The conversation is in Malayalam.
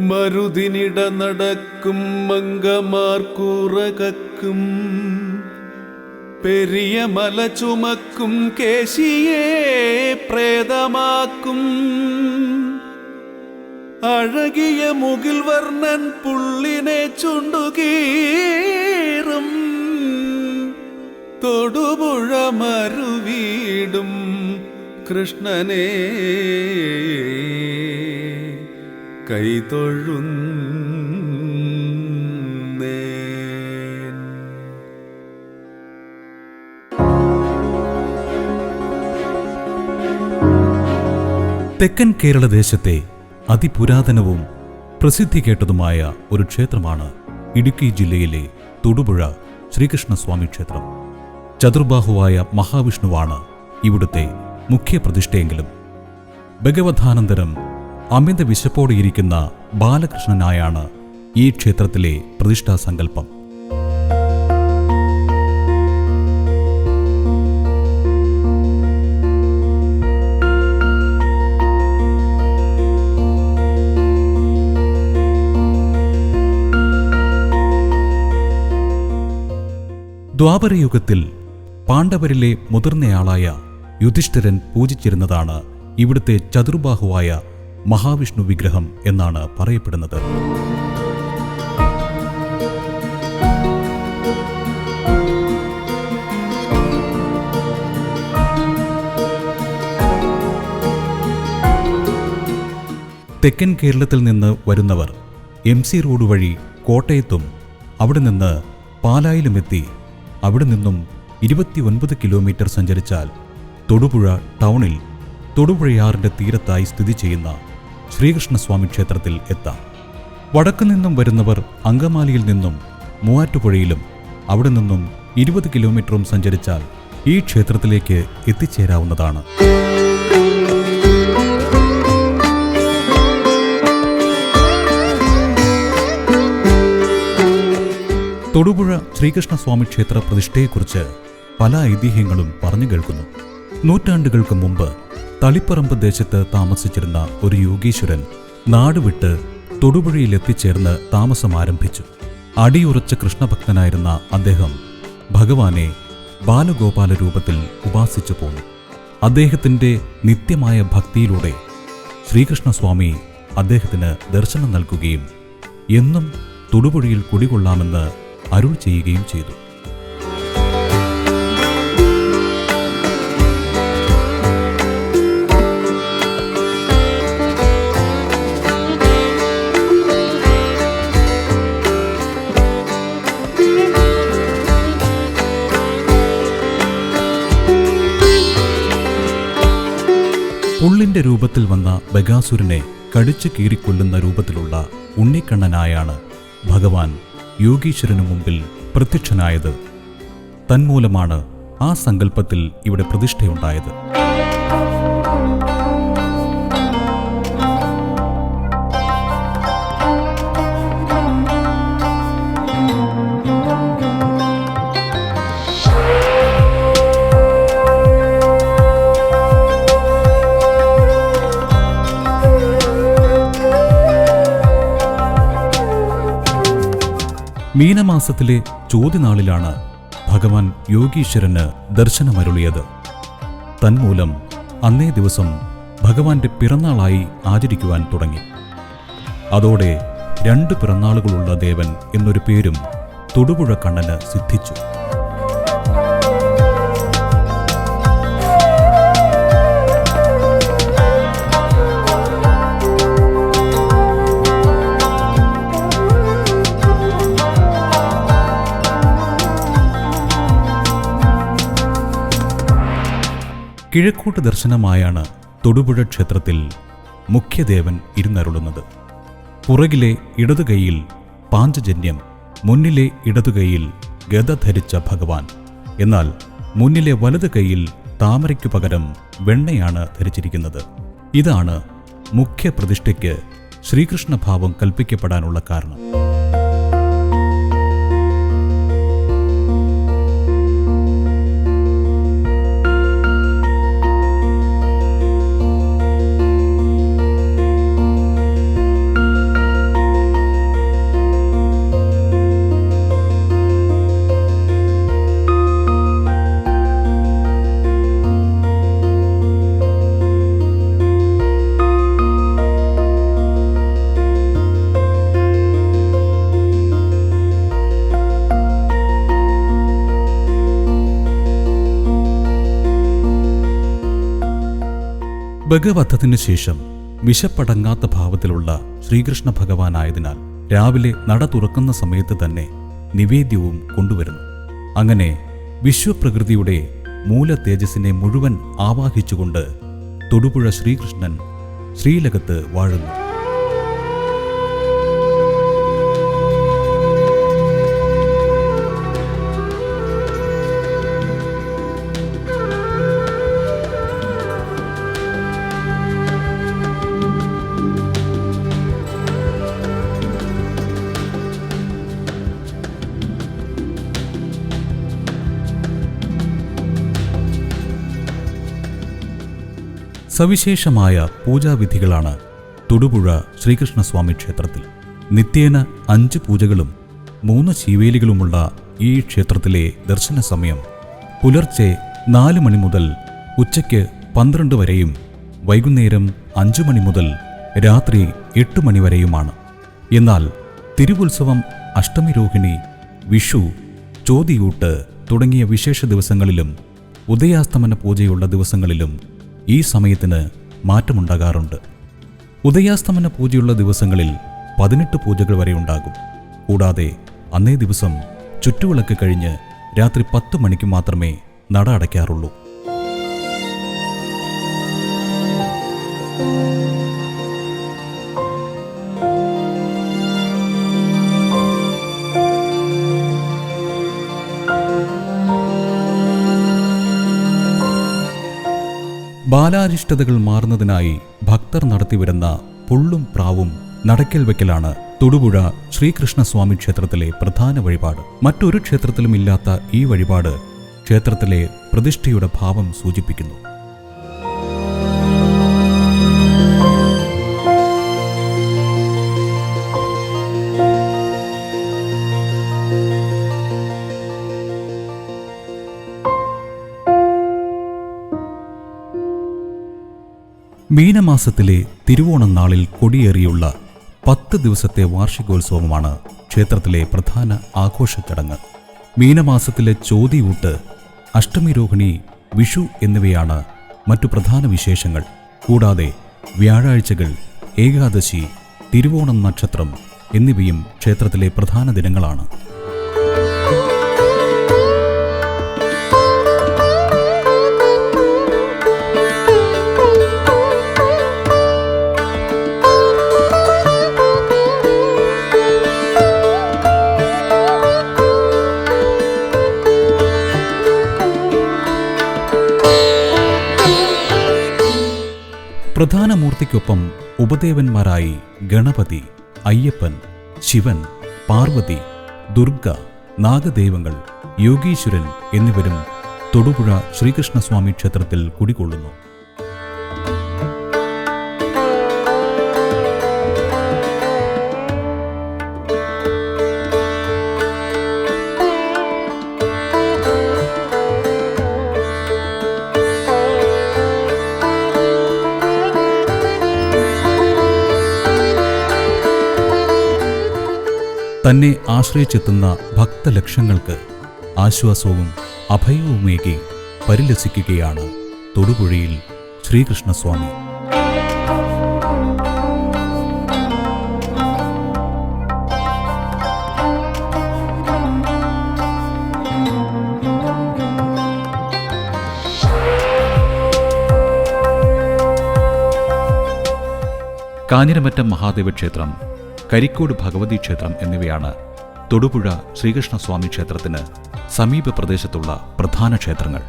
മരുതിനിട നടക്കും മങ്കമാർക്കൂറകക്കും പെരിയ മല ചുമക്കും കേശിയെ പ്രേതമാക്കും. അഴകിയ മുകിൽ വർണൻ പുള്ളിനെ ചുണ്ടുകീറും. തൊടുപുഴ മരുവീടും കൃഷ്ണനെ കൈതൊഴുന്നേൻ. തെക്കൻ കേരളദേശത്തെ അതിപുരാതനവും പ്രസിദ്ധി കേട്ടതുമായ ഒരു ക്ഷേത്രമാണ് ഇടുക്കി ജില്ലയിലെ തൊടുപുഴ ശ്രീകൃഷ്ണസ്വാമി ക്ഷേത്രം. ചതുർബാഹുവായ മഹാവിഷ്ണുവാണ് ഇവിടുത്തെ മുഖ്യ പ്രതിഷ്ഠയെങ്കിലും ഭഗവധാനന്തരം അമിത വിശപ്പോടെയിരിക്കുന്ന ബാലകൃഷ്ണനായാണ് ഈ ക്ഷേത്രത്തിലെ പ്രതിഷ്ഠാ സങ്കല്പം. ദ്വാപരയുഗത്തിൽ പാണ്ഡവരിലെ മുതിർന്നയാളായ യുധിഷ്ഠിരൻ പൂജിച്ചിരുന്നതാണ് ഇവിടുത്തെ ചതുർബാഹുവായ മഹാവിഷ്ണു വിഗ്രഹം എന്നാണ് പറയപ്പെടുന്നത്. തെക്കൻ കേരളത്തിൽ നിന്ന് വരുന്നവർ എം സി റോഡ് വഴി കോട്ടയത്തും അവിടെ നിന്ന് പാലായിലുമെത്തി അവിടെ നിന്നും ഇരുപത്തിയൊൻപത് കിലോമീറ്റർ സഞ്ചരിച്ചാൽ തൊടുപുഴ ടൗണിൽ തൊടുപുഴയാറിന്റെ തീരത്തായി സ്ഥിതി ചെയ്യുന്ന ശ്രീകൃഷ്ണസ്വാമി ക്ഷേത്രത്തിൽ എത്താം. വടക്കു നിന്നും വരുന്നവർ അങ്കമാലിയിൽ നിന്നും മൂവാറ്റുപുഴയിലും അവിടെ നിന്നും ഇരുപത് കിലോമീറ്ററും സഞ്ചരിച്ചാൽ ഈ ക്ഷേത്രത്തിലേക്ക് എത്തിച്ചേരാവുന്നതാണ്. തൊടുപുഴ ശ്രീകൃഷ്ണസ്വാമി ക്ഷേത്ര പ്രതിഷ്ഠയെക്കുറിച്ച് പല ഐതിഹ്യങ്ങളും പറഞ്ഞു കേൾക്കുന്നു. നൂറ്റാണ്ടുകൾക്ക് മുമ്പ് തളിപ്പറമ്പ് ദേശത്ത് താമസിച്ചിരുന്ന ഒരു യോഗീശ്വരൻ നാടുവിട്ട് തൊടുപുഴയിൽ എത്തിച്ചേർന്ന് താമസം ആരംഭിച്ചു. അടിയുറച്ച കൃഷ്ണഭക്തനായിരുന്ന അദ്ദേഹം ഭഗവാനെ ബാലഗോപാല രൂപത്തിൽ ഉപാസിച്ചു പോന്നു. അദ്ദേഹത്തിന്റെ നിത്യമായ ഭക്തിയിലൂടെ ശ്രീകൃഷ്ണസ്വാമി അദ്ദേഹത്തിന് ദർശനം നൽകുകയും എന്നും തൊടുപുഴയിൽ കുടികൊള്ളാമെന്ന് അരുൾ ചെയ്യുകയും ചെയ്തു. പുള്ളിന്റെ രൂപത്തിൽ വന്ന ബഗാസുരനെ കടിച്ചു കീറിക്കൊല്ലുന്ന രൂപത്തിലുള്ള ഉണ്ണിക്കണ്ണനായാണ് ഭഗവാൻ യോഗീശ്വരനു മുമ്പിൽ പ്രത്യക്ഷനായത്. തന്മൂലമാണ് ആ സങ്കല്പത്തിൽ ഇവിടെ പ്രതിഷ്ഠയുണ്ടായത്. മീനമാസത്തിലെ ചോദ്യനാളിലാണ് ഭഗവാൻ യോഗീശ്വരന് ദർശനമരുളിയത്. തന്മൂലം അന്നേ ദിവസം ഭഗവാന്റെ പിറന്നാളായി ആചരിക്കുവാൻ തുടങ്ങി. അതോടെ രണ്ട് പിറന്നാളുകളുള്ള ദേവൻ എന്നൊരു പേരും തൊടുപുഴ കണ്ണന് സിദ്ധിച്ചു. കിഴക്കോട്ട് ദർശനമായാണ് തൊടുപുഴ ക്ഷേത്രത്തിൽ മുഖ്യദേവൻ ഇരുന്നരുളുന്നത്. പുറകിലെ ഇടതുകൈയിൽ പാഞ്ചജന്യം മുന്നിലെ ഇടതുകൈയിൽ ഗത ധരിച്ച ഭഗവാൻ. എന്നാൽ മുന്നിലെ വലതു കൈയിൽ താമരയ്ക്കു പകരം വെണ്ണയാണ് ധരിച്ചിരിക്കുന്നത്. ഇതാണ് മുഖ്യപ്രതിഷ്ഠയ്ക്ക് ശ്രീകൃഷ്ണഭാവം കൽപ്പിക്കപ്പെടാനുള്ള കാരണം. ഭഗവധത്തിന് ശേഷം വിശപ്പടങ്ങാത്ത ഭാവത്തിലുള്ള ശ്രീകൃഷ്ണ ഭഗവാനായതിനാൽ രാവിലെ നട തുറക്കുന്ന സമയത്ത് തന്നെ നിവേദ്യവും കൊണ്ടുവരുന്നു. അങ്ങനെ വിശ്വപ്രകൃതിയുടെ മൂല തേജസ്സിനെ മുഴുവൻ ആവാഹിച്ചുകൊണ്ട് തൊടുപുഴ ശ്രീകൃഷ്ണൻ ശ്രീലകത്ത് വാഴുന്നു. സവിശേഷമായ പൂജാവിധികളാണ് തൊടുപുഴ ശ്രീകൃഷ്ണസ്വാമി ക്ഷേത്രത്തിൽ. നിത്യേന അഞ്ച് പൂജകളും മൂന്ന് ശീവേലികളുമുള്ള ഈ ക്ഷേത്രത്തിലെ ദർശന സമയം പുലർച്ചെ നാല് മണി മുതൽ ഉച്ചയ്ക്ക് പന്ത്രണ്ട് വരെയും വൈകുന്നേരം അഞ്ചു മണി മുതൽ രാത്രി എട്ട് മണി വരെയുമാണ്. എന്നാൽ തിരുവുത്സവം അഷ്ടമിരോഹിണി വിഷു ചോതിയൂട്ട് തുടങ്ങിയ വിശേഷ ദിവസങ്ങളിലും ഉദയാസ്തമന പൂജയുള്ള ദിവസങ്ങളിലും ഈ സമയത്തിന് മാറ്റമുണ്ടാകാറുണ്ട്. ഉദയാസ്തമന പൂജയുള്ള ദിവസങ്ങളിൽ പതിനെട്ട് പൂജകൾ വരെ ഉണ്ടാകും. കൂടാതെ അന്നേ ദിവസം ചുറ്റുവിളക്ക് കഴിഞ്ഞ് രാത്രി പത്ത് മണിക്ക് മാത്രമേ നട അടയ്ക്കാറുള്ളൂ. ബാലാരിഷ്ടതകൾ മാറുന്നതിനായി ഭക്തർ നടത്തിവരുന്ന പുള്ളും പ്രാവും നടക്കൽ വയ്ക്കലാണ് തൊടുപുഴ ശ്രീകൃഷ്ണസ്വാമി ക്ഷേത്രത്തിലെ പ്രധാന വഴിപാട്. മറ്റൊരു ക്ഷേത്രത്തിലും ഇല്ലാത്ത ഈ വഴിപാട് ക്ഷേത്രത്തിലെ പ്രതിഷ്ഠയുടെ ഭാവം സൂചിപ്പിക്കുന്നു. മീനമാസത്തിലെ തിരുവോണം നാളിൽ കൊടിയേറിയുള്ള പത്ത് ദിവസത്തെ വാർഷികോത്സവമാണ് ക്ഷേത്രത്തിലെ പ്രധാന ആഘോഷ ചടങ്ങ് മീനമാസത്തിലെ ചോതിയൂട്ട് അഷ്ടമിരോഹിണി വിഷു എന്നിവയാണ് മറ്റു പ്രധാന വിശേഷങ്ങൾ. കൂടാതെ വ്യാഴാഴ്ചകൾ ഏകാദശി തിരുവോണം നക്ഷത്രം എന്നിവയും ക്ഷേത്രത്തിലെ പ്രധാന ദിനങ്ങളാണ്. പ്രധാന മൂർത്തിക്കൊപ്പം ഉപദേവന്മാരായി ഗണപതി അയ്യപ്പൻ ശിവൻ പാർവതി ദുർഗ നാഗദേവങ്ങൾ യോഗീശ്വരൻ എന്നിവരും തൊടുപുഴ ശ്രീകൃഷ്ണസ്വാമി ക്ഷേത്രത്തിൽ കുടികൊള്ളുന്നു. തന്നെ ആശ്രയിച്ചെത്തുന്ന ഭക്തലക്ഷങ്ങൾക്ക് ആശ്വാസവും അഭയവുമേകി പരിലസിക്കുകയാണ് തൊടുപുഴയിൽ ശ്രീകൃഷ്ണസ്വാമി. കാഞ്ഞിരമറ്റം മഹാദേവ ക്ഷേത്രം കരിക്കോട് ഭഗവതി ക്ഷേത്രം എന്നിവയാണ് തൊടുപുഴ ശ്രീകൃഷ്ണസ്വാമി ക്ഷേത്രത്തിന് സമീപ പ്രദേശത്തുള്ള പ്രധാന ക്ഷേത്രങ്ങൾ.